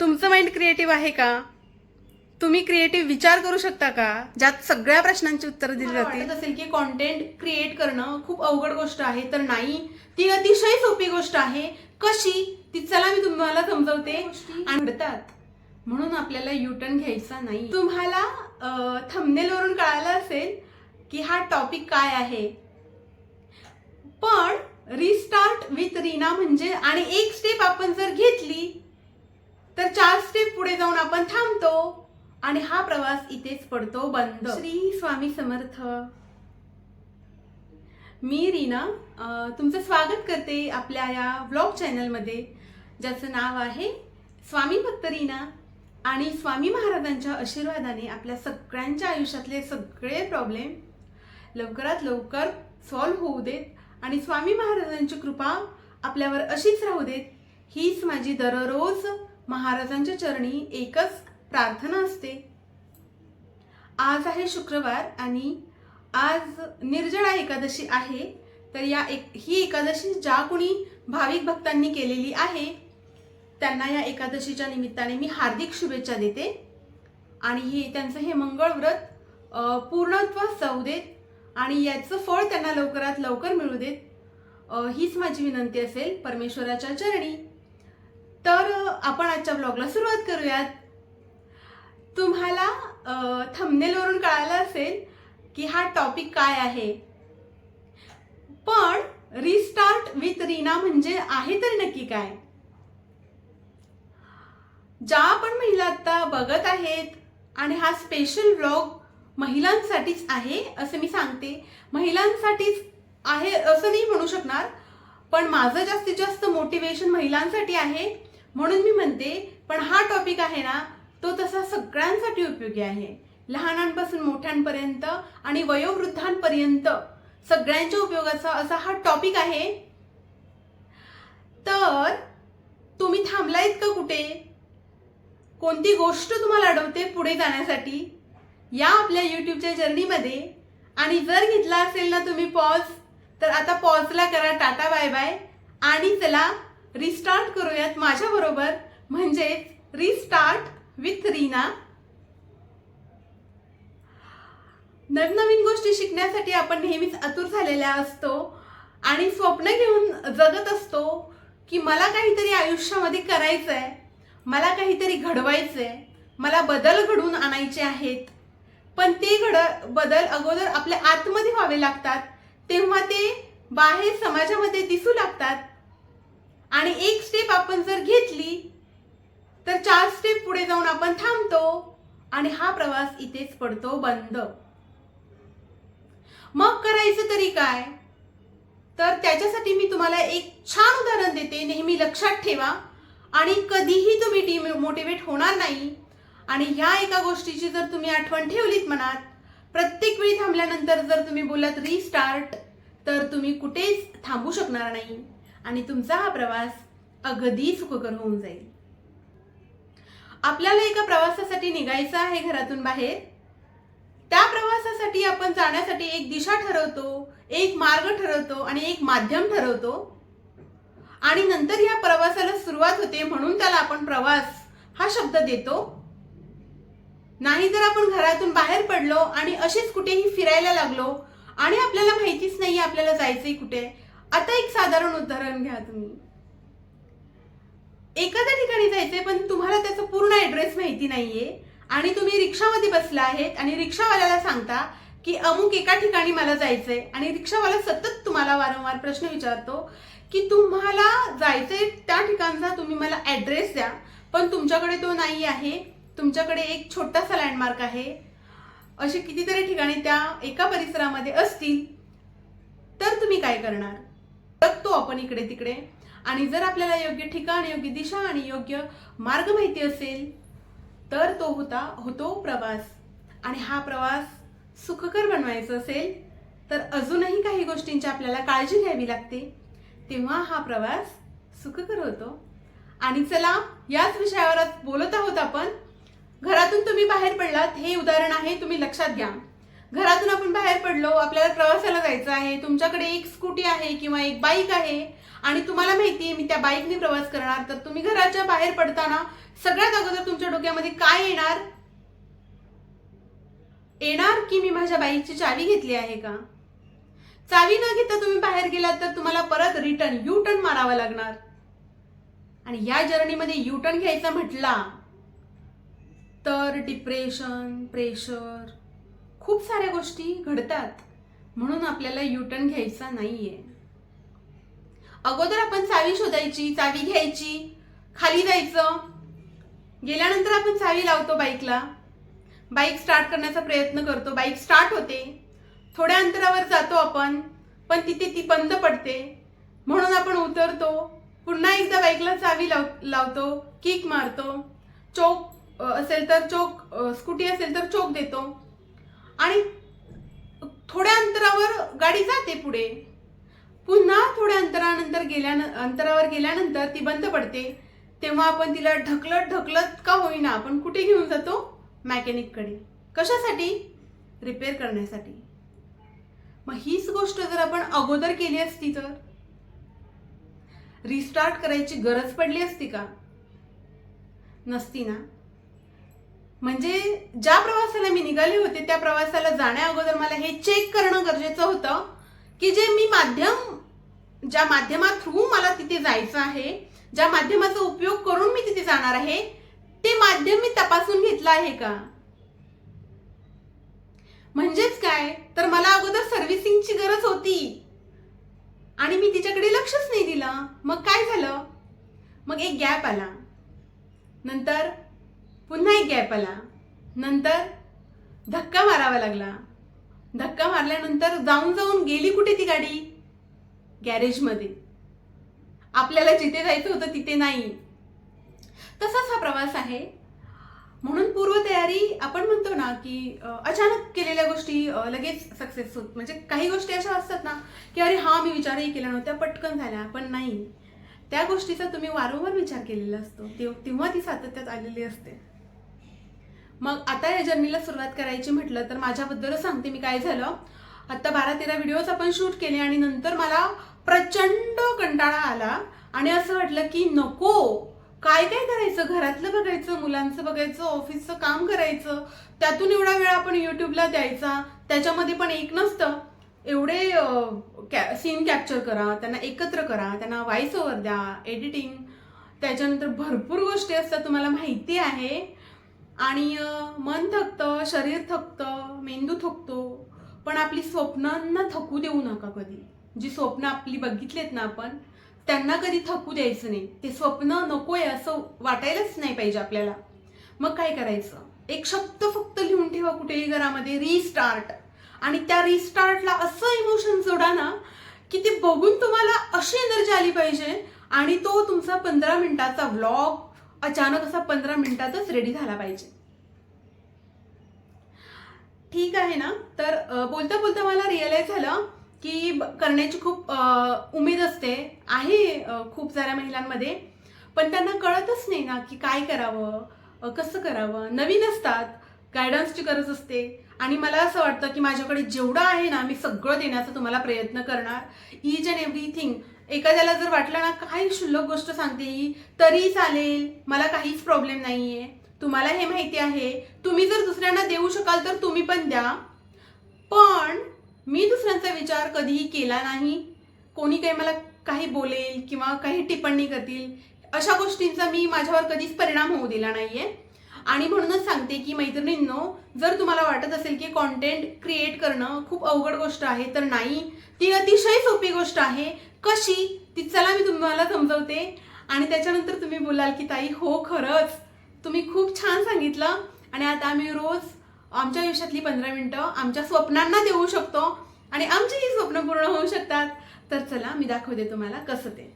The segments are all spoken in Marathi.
तुमचं माइंड क्रिएटिव्ह आहे का? तुम्ही क्रिएटिव्ह विचार करू शकता का? ज्यात सगळ्या प्रश्नांची उत्तरं दिली जातील. असेल की कॉन्टेंट क्रिएट करणं खूप अवघड गोष्ट आहे तर नाही. ती अतिशय सोपी गोष्ट आहे. कशी? ती चला मी तुम्हाला समजवते. आणि घडतात. म्हणून आपल्याला युटर्न घ्यायचा नाही. तुम्हाला थंबनेल वरून कळालं असेल की हा टॉपिक काय आहे. पण रिस्टार्ट विथ रीना म्हणजे आणि एक स्टेप आपण जर घेतली तर चार स्टेप पुढे जाऊन आपण थांबतो आणि हा प्रवास इथेच पडतो बंद. श्री स्वामी समर्थ. मी रीना तुमचं स्वागत करते आपल्या या ब्लॉग चॅनलमध्ये ज्याचं नाव आहे स्वामी भक्त रीना आणि स्वामी महाराजांच्या आशीर्वादाने आपल्या सगळ्यांच्या आयुष्यातले सगळे प्रॉब्लेम लवकरात लवकर सॉल्व्ह होऊ देत आणि स्वामी महाराजांची कृपा आपल्यावर अशीच राहू देत हीच माझी दररोज महाराजांच्या चरणी एकच प्रार्थना असते. आज आहे शुक्रवार आणि आज निर्जळा एकादशी आहे. तर या एक ही एकादशी ज्या कुणी भाविक भक्तांनी केलेली आहे त्यांना या एकादशीच्या निमित्ताने मी हार्दिक शुभेच्छा देते. आणि हे त्यांचं हे मंगळ व्रत पूर्णत्व जाऊ देत आणि याचं फळ त्यांना लवकरात लवकर मिळू देत. हीच माझी विनंती असेल परमेश्वराच्या चरणी. तर आपण आजच्या ब्लॉगला सुरुवात करूयात. तुम्हाला थंबनेलवरून कळालं असेल की हा टॉपिक काय आहे. पण रिस्टार्ट विथ रीना म्हणजे आहे तर नक्की काय? ज्या आपण महिला आता बघत आहेत आणि हा स्पेशल व्लॉग महिलांसाठीच आहे असं मी सांगते. महिलांसाठीच आहे असं नाही म्हणू शकणार पण माझं जास्तीत जास्त मोटिवेशन महिलांसाठी आहे म्हणून मी म्हणते पण हा टॉपिक आहे ना तो तसा सगळ्यांसाठी उपयोगी आहे. लहानांपासून मोठ्यांपर्यंत आणि वयोवृद्धांपर्यंत सगळ्यांच्या उपयोगाचा असा हा टॉपिक आहे. तर तुम्ही थांबलायत का कुठे? कोणती गोष्ट तुम्हाला अडवते पुढे जाण्यासाठी? या आपल्या यूट्यूबच्या जर्नीमध्ये आणि जर घेतला असेल ना तुम्ही पॉज तर आता पॉजला करा. टाटा बाय बाय आणि चला रिस्टार्ट करूयात माझ्याबरोबर. म्हणजेच म्हणजे रिस्टार्ट विथ रीना. नवनवीन गोष्टी शिकण्यासाठी आपण नेहमीच आतुर झालेल्या असतो आणि स्वप्न घेऊन जगत असतो की मला काहीतरी आयुष्यामध्ये करायचं आहे मला काहीतरी घडवायचं आहे मला बदल घडवून आणायचे आहेत. पण ते घड बदल अगोदर आपल्या आतमध्ये व्हावे लागतात तेव्हा ते बाहेर समाजामध्ये दिसू लागतात. आणि एक स्टेप आपण जर घेतली तर चार स्टेप पुढे जाऊन आपण थांबतो आणि हा प्रवास इथेच पडतो बंद. मग करायचं तरी काय? तर त्याच्यासाठी मी तुम्हाला एक छान उदाहरण देते नेहमी लक्षात ठेवा. आणि कधीही तुम्ही डिमोटिवेट होणार नाही. आणि ह्या एका गोष्टीची जर तुम्ही आठवण ठेवलीत मनात प्रत्येक वेळी थांबल्यानंतर जर तुम्ही बोललात रिस्टार्ट तर तुम्ही कुठेच थांबू शकणार नाही. आणि तुमचा हा प्रवास अगदी सुखकर होऊन जाईल. आपल्याला एका प्रवासासाठी निघायचं आहे घरातून बाहेर. त्या प्रवासासाठी आपण जाण्यासाठी एक दिशा ठरवतो एक मार्ग ठरवतो आणि एक माध्यम ठरवतो. आणि नंतर या प्रवासाला सुरुवात होते म्हणून त्याला आपण प्रवास हा शब्द देतो. नाही जर आपण घरातून बाहेर पडलो आणि असेच कुठेही फिरायला लागलो आणि आपल्याला माहितीच नाही आपल्याला जायचंय कुठे. आता एक साधारण उदाहरण घ्या तुम्ही. एखाद्या ठिकाणी जायचंय पण तुम्हाला त्याचा पूर्ण ऍड्रेस माहिती नाहीये आणि तुम्ही रिक्षामध्ये बसला आहेत आणि रिक्षावाल्याला सांगता की अमुक एका ठिकाणी मला जायचंय आणि रिक्षावाला सतत तुम्हाला वारंवार प्रश्न विचारतो की तुम्हाला जायचंय त्या ठिकाणचा तुम्ही मला ऍड्रेस द्या पण तुमच्याकडे तो नाही आहे तुमच्याकडे एक छोटासा लँडमार्क आहे. असे कितीतरी ठिकाणी त्या एका परिसरामध्ये असतील तर तुम्ही काय करणार? बघतो आपण इकडे तिकडे. आणि जर आपल्याला योग्य ठिकाण योग्य दिशा आणि योग्य मार्ग माहिती असेल तर तो होता होतो प्रवास. आणि हा प्रवास सुखकर बनवायचा असेल तर अजूनही काही गोष्टींची आपल्याला काळजी घ्यावी लागते. तेव्हा हा प्रवास सुखकर होतो. आणि चला याच विषयावर बोलत आहोत आपण. घरातून तुम्ही बाहेर पडलात हे उदाहरण आहे तुम्ही लक्षात घ्या. घरातून आपण बाहेर पडलो आपल्याला प्रवासाला जायचं आहे तुमच्याकडे एक स्कूटी आहे किंवा एक बाईक आहे आणि तुम्हाला माहिती आहे मी त्या बाईकने प्रवास करणार तर तुम्ही घराच्या बाहेर पडताना सगळ्यात अगोदर तुमच्या डोक्यामध्ये काय येणार? येणार की मी माझ्या बाईकची चावी घेतली आहे का? चावी न घेता तुम्ही बाहेर गेलात तर तुम्हाला परत रिटर्न यू टर्न मारावा लागणार. आणि या जर्नीमध्ये यू टर्न घ्यायचा म्हटला तर डिप्रेशन प्रेशर खूप साऱ्या गोष्टी घडतात. म्हणून आपल्याला यू टर्न घ्यायचा नाहीये. अगोदर आपण चावी शोधायची चावी घ्यायची खाली जायचं. गेल्यानंतर आपण चावी लावतो बाईकला. बाईक स्टार्ट करण्याचा प्रयत्न करतो. बाईक स्टार्ट होते. थोड्या अंतरावर जातो आपण पण तिथे ती बंद पडते. म्हणून आपण उतरतो. पुन्हा एकदा बाईकला चावी लाव लावतो किक मारतो. चोक असेल तर चोक स्कूटी असेल तर चोक देतो. आणि थोड्या अंतरावर गाडी जाते पुढे. पुन्हा थोड्या अंतरानंतर गेल्यान अंतरावर गेल्यानंतर ती बंद पडते. तेव्हा आपण तिला ढकलत ढकलत का होईना आपण कुठे घेऊन जातो? मॅकॅनिककडे. कशासाठी? रिपेअर करण्यासाठी. मग हीच गोष्ट जर आपण अगोदर केली असती तर? रिस्टार्ट करायची गरज पडली असती का? नसती ना? म्हणजे ज्या प्रवासाला मी निघाले होते त्या प्रवासाला जाण्या अगोदर मला हे चेक करणं गरजेचं होतं की जे मी माध्यम ज्या माध्यमा थ्रू मला तिथे जायचं आहे ज्या माध्यमाचा उपयोग करून मी तिथे जाणार आहे ते माध्यम मी तपासून घेतलं आहे का? म्हणजेच काय? तर मला अगोदर सर्व्हिसिंगची गरज होती. आणि मी तिच्याकडे लक्षच नाही दिलं. मग काय झालं? मग एक गॅप आला. नंतर पुन्हा एक गॅप आला. नंतर धक्का मारावा लागला. धक्का मारल्यानंतर जाऊन जाऊन गेली कुठे ती गाडी? गॅरेजमध्ये. आपल्याला जिथे जायचं होतं तिथे नाही. तसाच हा प्रवास आहे. म्हणून पूर्वतयारी आपण म्हणतो ना की अचानक केलेल्या गोष्टी लगेच सक्सेस होत. म्हणजे काही गोष्टी अशा असतात ना की अरे हा मी विचारही केला नव्हत्या पटकन झाल्या पण नाही. त्या गोष्टीचा तुम्ही वारंवार विचार केलेला असतो. तेव्हा ती सातत्यात आलेली असते. मग आता या जर्नीला सुरुवात करायची म्हटलं तर माझ्याबद्दलच सांगते मी काय झालं. आत्ता बारा तेरा व्हिडिओज आपण शूट केले आणि नंतर मला प्रचंड कंटाळा आला. आणि असं वाटलं की नको. काय काय करायचं? घरातलं बघायचं मुलांचं बघायचं ऑफिसचं काम करायचं. त्यातून एवढा वेळ आपण यूट्यूबला द्यायचा. त्याच्यामध्ये पण एक नसतं. एवढे कॅ सीन कॅप्चर करा त्यांना एकत्र करा त्यांना व्हॉइस ओव्हर द्या एडिटिंग त्याच्यानंतर भरपूर गोष्टी असतात तुम्हाला माहिती आहे. आणि मन थकतं शरीर थकतं मेंदू थकतो पण आपली स्वप्नांना थकू देऊ नका कधी. जी स्वप्न आपली बघितलेत ना आपण त्यांना कधी थकू द्यायचं नाही. ते स्वप्न नकोय असं वाटायलाच नाही पाहिजे आपल्याला. मग काय करायचं? एक शब्द फक्त लिहून ठेवा कुठेही घरामध्ये रिस्टार्ट आणि त्या रिस्टार्टला असं इमोशन जोडा ना की ते बघून तुम्हाला अशी एनर्जी आली पाहिजे आणि तो तुमचा पंधरा मिनिटाचा व्लॉग अचानक असा पंधरा मिनिटातच रेडी झाला पाहिजे. ठीक आहे ना? तर बोलता बोलता मला रिअलाईज झालं की करण्याची खूप उमेद असते. आहे खूप साऱ्या महिलांमध्ये. पण त्यांना कळतच नाही ना की काय करावं कसं करावं. नवीन असतात गायडन्सची गरज असते. आणि मला असं वाटतं की माझ्याकडे जेवढं आहे ना मी सगळं देण्याचा तुम्हाला प्रयत्न करणार. इच अँड एव्हरीथिंग एखाद्याला जर वाटलं ना काही क्षुल्लक गोष्ट सांगते ही? तरी चालेल. मला काहीच प्रॉब्लेम नाही आहे तुम्हाला हे माहिती आहे. तुम्ही जर दुसऱ्यांना देऊ शकाल तर तुम्ही पण द्या. पण मी दुसऱ्यांचा विचार कधीही केला नाही. कोणी काही मला काही बोलेल किंवा काही टिप्पणी करतील अशा गोष्टींचा मी माझ्यावर कधीच परिणाम होऊ दिला नाहीये. आणि म्हणूनच सांगते की मैत्रिणींनो जर तुम्हाला वाटत असेल की कॉन्टेंट क्रिएट करणं खूप अवघड गोष्ट आहे तर नाही. ती अतिशय सोपी गोष्ट आहे. कशी? ती चला मी तुम्हाला समजवते. आणि त्याच्यानंतर तुम्ही बोलाल की ताई हो खरंच. तुम्ही खूप छान सांगितलं. आणि आता आम्ही रोज आमच्या आयुष्यातली पंधरा मिनटं आमच्या स्वप्नांना देऊ शकतो. आणि आमचीही स्वप्न पूर्ण होऊ शकतात. तर चला मी दाखवते तुम्हाला कसं ते.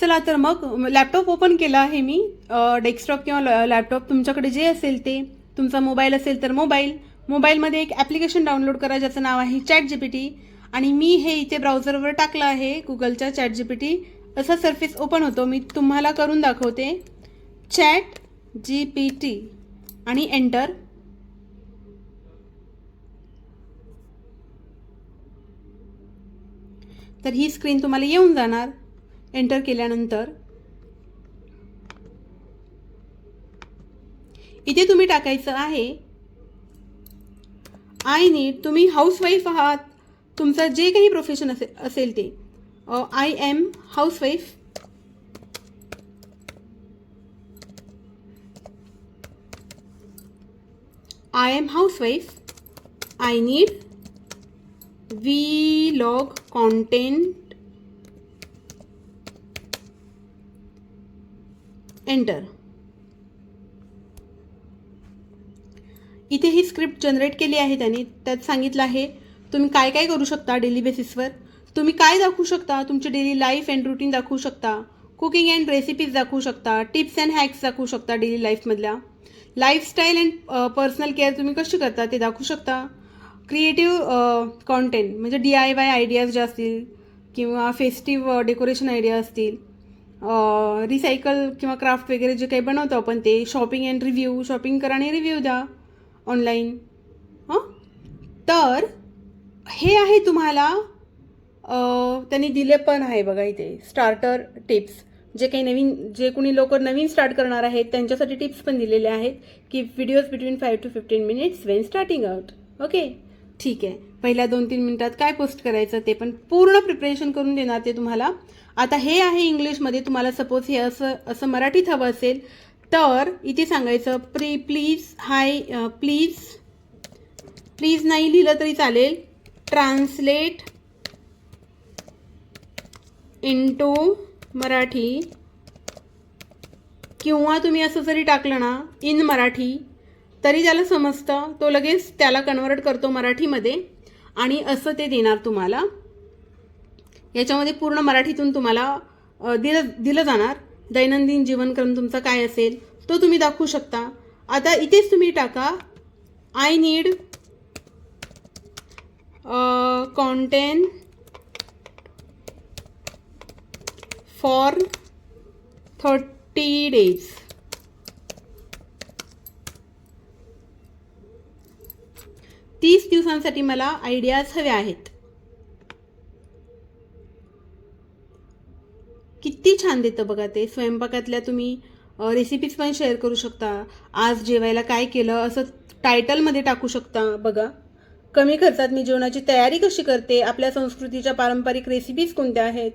चला तर मग लॅपटॉप ओपन केला आहे मी. डेस्कटॉप किंवा लॅपटॉप तुमच्याकडे जे असेल ते. तुमचा मोबाईल असेल तर मोबाईल मोबाईलमध्ये एक ॲप्लिकेशन डाउनलोड करा ज्याचं नाव आहे चॅट जी पी टी आणि मी हे इथे ब्राउझरवर टाकलं आहे गुगलच्या चॅट जी पी टी असा सर्फेस ओपन होतो. मी तुम्हाला करून दाखवते. चॅट जी पी टी आणि एंटर तर ही स्क्रीन तुम्हाला येऊन जाणार. एंटर केल्यानंतर. इथे तुम्ही टाकायचं आहे आय नीड तुम्ही हाऊसवाईफ आहात. तुमचं जे काही प्रोफेशन असे असेल ते. I am housewife I am housewife I need vlog content enter इथे ही स्क्रिप्ट जनरेट केली आहे त्यांनी. त्यात सांगितलं आहे तुम्ही काय काय करू शकता डेली बेसिसवर तुम्ही काय दाखवू शकता? तुमची डेली लाईफ अँड रुटीन दाखवू शकता. कुकिंग अँड रेसिपीज दाखवू शकता. टिप्स अँड हॅक्स दाखवू शकता डेली लाईफमधल्या लाईफस्टाईल अँड पर्सनल केअर तुम्ही कशी करता ते दाखवू शकता. क्रिएटिव्ह कॉन्टेंट म्हणजे डी आय वाय आयडियाज ज्या असतील किंवा फेस्टिव्ह डेकोरेशन आयडिया असतील रिसायकल किंवा क्राफ्ट वगैरे जे काही बनवतो आपण ते शॉपिंग अँड रिव्ह्यू शॉपिंग करा आणि रिव्ह्यू द्या ऑनलाईन हां? तर हे आहे तुम्हाला त्यांनी दिले पण आहे बघा इथे स्टार्टर टिप्स जे काही नवीन जे कोणी लोक नवीन स्टार्ट करणार आहेत त्यांच्यासाठी टिप्स पण दिलेले आहेत की videos between five to fifteen minutes when starting out okay ठीक आहे. पहिल्या दोन तीन मिनिटात काय पोस्ट करायचं ते पण पूर्ण प्रिपरेशन करून देणार ते तुम्हाला. आता हे आहे इंग्लिशमध्ये तुम्हाला सपोज हे असं असं मराठीत हवं असेल तर इथे सांगायचं pre please hi please please नाही लिहिलं तरी चालेल. Translate into Marathi. किंवा तुम्ही असं जरी टाकलं ना इन मराठी तरी त्याला समजतं तो लगेच त्याला कन्वर्ट करतो मराठीमध्ये आणि असं ते देणार तुम्हाला. याच्यामध्ये पूर्ण मराठीतून तुम्हाला दिलं दिलं जाणार. दैनंदिन जीवनक्रम तुमचा काय असेल तो तुम्ही दाखवू शकता. आता इथेच तुम्ही टाका I need content for thirty days तीस दिवसांसाठी मला आयडियाज हव्या आहेत. किती छान देतं बघा ते. स्वयंपाकातल्या तुम्ही रेसिपीज पण शेअर करू शकता. आज जेवायला काय केलं असं टायटलमध्ये टाकू शकता बघा. कमी खर्चात मी जेवणाची तयारी कशी करते? आपल्या संस्कृतीच्या पारंपरिक रेसिपीज कोणत्या आहेत?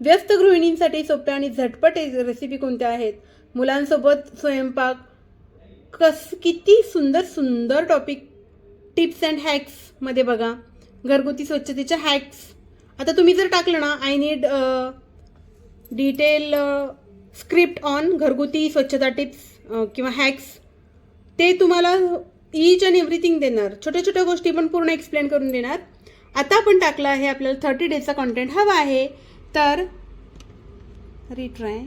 व्यस्त गृहिणींसाठी सोप्या आणि झटपट रेसिपी कोणत्या आहेत? मुलांसोबत स्वयंपाक कस किती सुंदर सुंदर टॉपिक टिप्स अँड हॅक्समध्ये बघा. घरगुती स्वच्छतेच्या हॅक्स आता तुम्ही जर टाकलं ना I need detail script on घरगुती स्वच्छता टिप्स किंवा हॅक्स ते तुम्हाला ईच अँड एव्हरीथिंग देणार. छोट्या छोट्या गोष्टी पण पूर्ण एक्सप्लेन करून देणार. आता आपण टाकलं आहे आपल्याला थर्टी डेजचा कॉन्टेंट हवा आहे. तर retry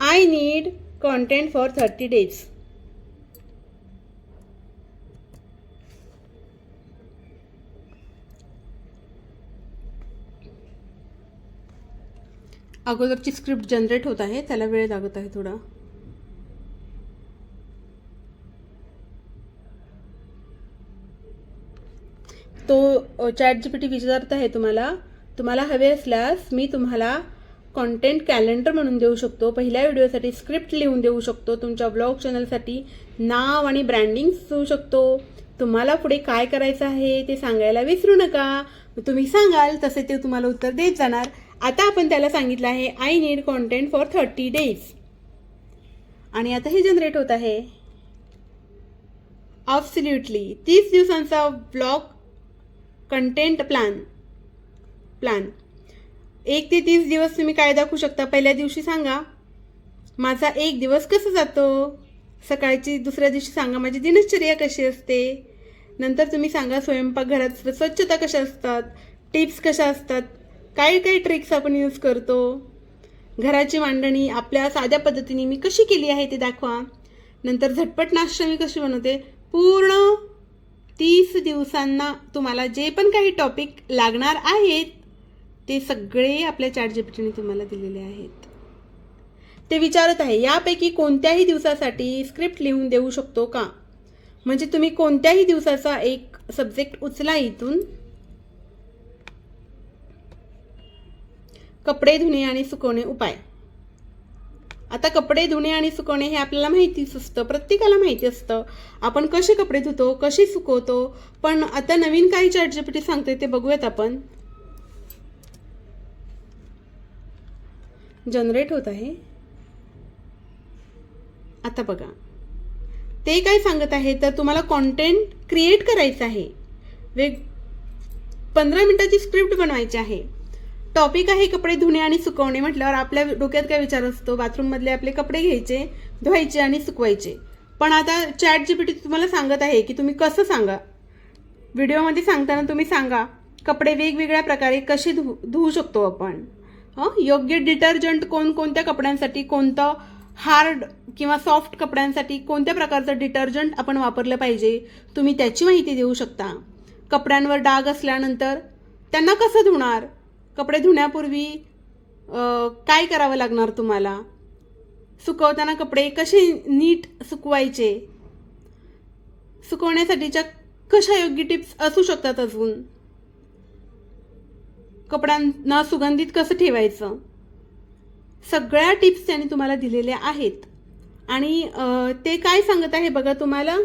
I need content for thirty days अगोदरची script generate होत आहे. त्याला वेळ लागत आहे थोडा. तो चॅट जी पी टी विचारत आहे तुम्हाला तुम्हाला हवे असल्यास मी तुम्हाला कॉन्टेंट कॅलेंडर म्हणून देऊ शकतो. पहिल्या व्हिडिओसाठी स्क्रिप्ट लिहून देऊ शकतो. तुमच्या ब्लॉग चॅनलसाठी नाव आणि ब्रँडिंग देऊ शकतो. तुम्हाला पुढे काय करायचं आहे ते सांगायला विसरू नका. तुम्ही सांगाल तसे ते तुम्हाला उत्तर देत जाणार. आता आपण त्याला सांगितलं आहे I need content for thirty days आणि आता हे जनरेट होत आहे. ऑब्सल्युटली तीस दिवसांचा ब्लॉग कंटेंट प्लॅन प्लॅन एक ते तीस दिवस तुम्ही काय दाखवू शकता? पहिल्या दिवशी सांगा. माझा एक दिवस कसा जातो? सकाळची दुसऱ्या दिवशी सांगा. माझी दिनचर्या कशी असते? नंतर तुम्ही सांगा स्वयंपाकघरात स्वच्छता कशा असतात? टिप्स कशा असतात? काय काय ट्रिक्स आपण यूज करतो? घराची मांडणी आपल्या साध्या पद्धतीने मी कशी केली आहे ते दाखवा. नंतर झटपट नाश्ता मी कशी बनवते? पूर्ण तीस दिवसांना तुम्हाला जे पण काही टॉपिक लागणार आहेत ते सगळे आपल्या चॅट जीपीटीने तुम्हाला दिलेले आहेत. ते विचारत आहे यापैकी कोणत्याही दिवसासाठी स्क्रिप्ट लिहून देऊ शकतो का? म्हणजे तुम्ही कोणत्याही दिवसाचा एक सब्जेक्ट उचला इथून. कपडे धुणे आणि सुकवणे उपाय. आता कपडे धुणे आणि सुकवणे हे आपल्याला माहितीच असतं प्रत्येकाला माहिती असतं. आपण कसे कपडे धुतो कसे सुकवतो पण आता नवीन काही चॅट जीपीटी सांगते ते बघूयात आपण. जनरेट होत आहे. आता बघा. ते काय सांगत आहे तर तुम्हाला कॉन्टेंट क्रिएट करायचं आहे. वेग पंधरा मिनटाची स्क्रिप्ट बनवायची आहे. टॉपिक आहे कपडे धुणे आणि सुकवणे म्हटल्यावर आपल्या डोक्यात काय विचार असतो? बाथरूममधले आपले कपडे घ्यायचे धुवायचे आणि सुकवायचे. पण आता चॅट जीपीटी तुम्हाला सांगत आहे की तुम्ही कसं सांगा? व्हिडिओमध्ये सांगताना तुम्ही सांगा कपडे वेगवेगळ्या प्रकारे कसे धु धुवू शकतो आपण? हं? योग्य डिटर्जंट कोणकोणत्या कपड्यांसाठी कोणतं हार्ड किंवा सॉफ्ट कपड्यांसाठी कोणत्या प्रकारचं डिटर्जंट आपण वापरलं पाहिजे? तुम्ही त्याची माहिती देऊ शकता. कपड्यांवर डाग असल्यानंतर त्यांना कसं धुणार? कपडे धुण्यापूर्वी काय करावं लागणार तुम्हाला? सुकवताना कपडे कसे नीट सुकवायचे? सुकवण्यासाठीच्या कशा योग्य टिप्स असू शकतात अजून? कपड्यांना सुगंधित कसं ठेवायचं? सगळ्या टिप्स त्यांनी तुम्हाला दिलेल्या आहेत. आणि ते काय सांगत आहे बघा तुम्हाला?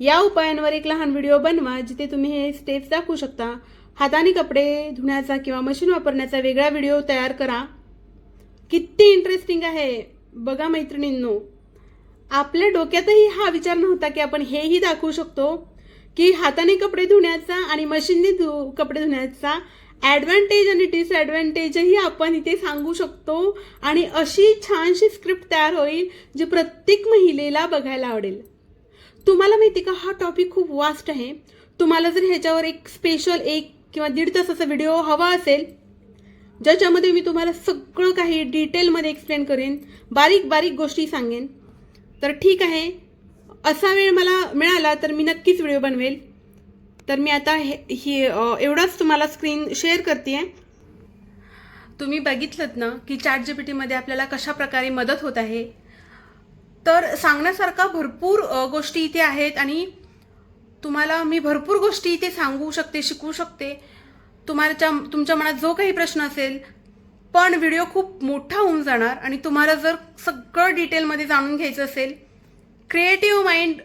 या उपायांवर एक लहान व्हिडिओ बनवा जिथे तुम्ही हे स्टेप्स दाखवू शकता. हाताने कपडे धुण्याचा किंवा मशीन वापरण्याचा वेगळा व्हिडिओ तयार करा. किती इंटरेस्टिंग आहे. बघा मैत्रिणींनो आपल्या डोक्यातही हा विचार नव्हता की आपण हेही दाखवू शकतो की हाताने कपडे धुण्याचा आणि मशीनने धु कपडे धुण्याचा ॲडव्हान्टेज आणि डिसॲडव्हान्टेजही आपण इथे सांगू शकतो. आणि अशी छानशी स्क्रिप्ट तयार होईल जी प्रत्येक महिलेला बघायला आवडेल. तुम्हाला माहिती का हा टॉपिक खूप वास्ट आहे. तुम्हाला जर ह्याच्यावर एक स्पेशल एक किंवा दीड तासाचा व्हिडिओ हवा असेल ज्याच्यामध्ये मी तुम्हाला सगळं काही डिटेलमध्ये एक्सप्लेन करेन बारीक बारीक गोष्टी सांगेन. तर ठीक आहे. असा वेळ मला मिळाला तर मी नक्कीच व्हिडिओ बनवेल. तर मी आता हे ही एवढाच तुम्हाला स्क्रीन शेअर करते आहे तुम्ही बघितलं ना की चॅट जी पी टीमध्ये आपल्याला कशा प्रकारे मदत होत आहे? तर सांगण्यासारखा भरपूर गोष्टी इथे आहेत आणि तुम्हाला मी भरपूर गोष्टी इथे सांगू शकते शिकवू शकते. तुम्हाला तुमच्या मनात जो काही प्रश्न असेल पण व्हिडिओ खूप मोठा होऊन जाणार आणि तुम्हाला जर सगळं डिटेलमध्ये जाणून घ्यायचं असेल क्रिएटिव्ह माइंड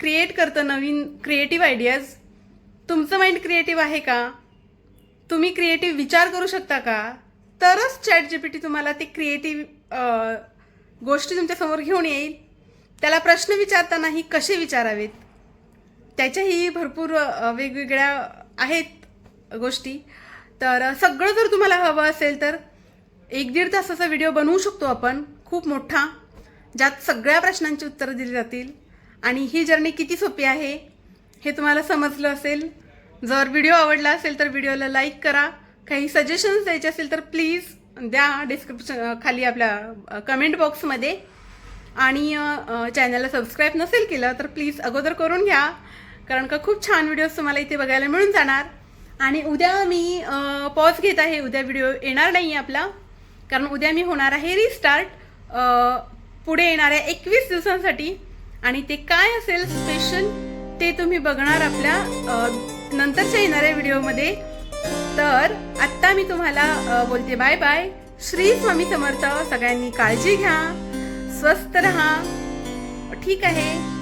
क्रिएट करतं नवीन क्रिएटिव्ह आयडियाज तुमचं माइंड क्रिएटिव्ह आहे का? तुम्ही क्रिएटिव्ह विचार करू शकता का? तरच चॅट जीपीटी तुम्हाला ते क्रिएटिव्ह गोष्टी तुमच्यासमोर घेऊन येईल. त्याला प्रश्न विचारतानाही कसे विचारावेत? त्याच्याही भरपूर वेगवेगळ्या आहेत गोष्टी. तर सगळं जर तुम्हाला हवं असेल तर एक दीड तासाचा व्हिडिओ बनवू शकतो आपण. खूप मोठा ज्यात सगळ्या प्रश्नांची उत्तरं दिली जातील. आणि ही जर्नी किती सोपी आहे हे तुम्हाला समजलं असेल. जर व्हिडिओ आवडला असेल तर व्हिडिओला लाईक करा. काही सजेशन्स द्यायचे असेल तर प्लीज द्या डिस्क्रिप्शन खाली आपल्या कमेंट बॉक्समध्ये. आणि चॅनलला सबस्क्राईब नसेल केलं तर प्लीज अगोदर करून घ्या. कारण का खूप छान व्हिडिओज तुम्हाला इथे बघायला मिळून जाणार. आणि उद्या मी पॉज घेत आहे. उद्या व्हिडिओ येणार नाही आहे आपला. कारण उद्या मी होणार आहे रिस्टार्ट पुढे येणाऱ्या एकवीस दिवसांसाठी. आणि ते काय असेल स्पेशल ते तुम्ही बघणार आपल्या नंतरच्या येणाऱ्या व्हिडिओमध्ये तर आत्ता मी तुम्हाला बोलते बाय बाय श्री स्वामी समर्थ. सगळ्यांनी काळजी घ्या. स्वस्त रहा. ठीक आहे.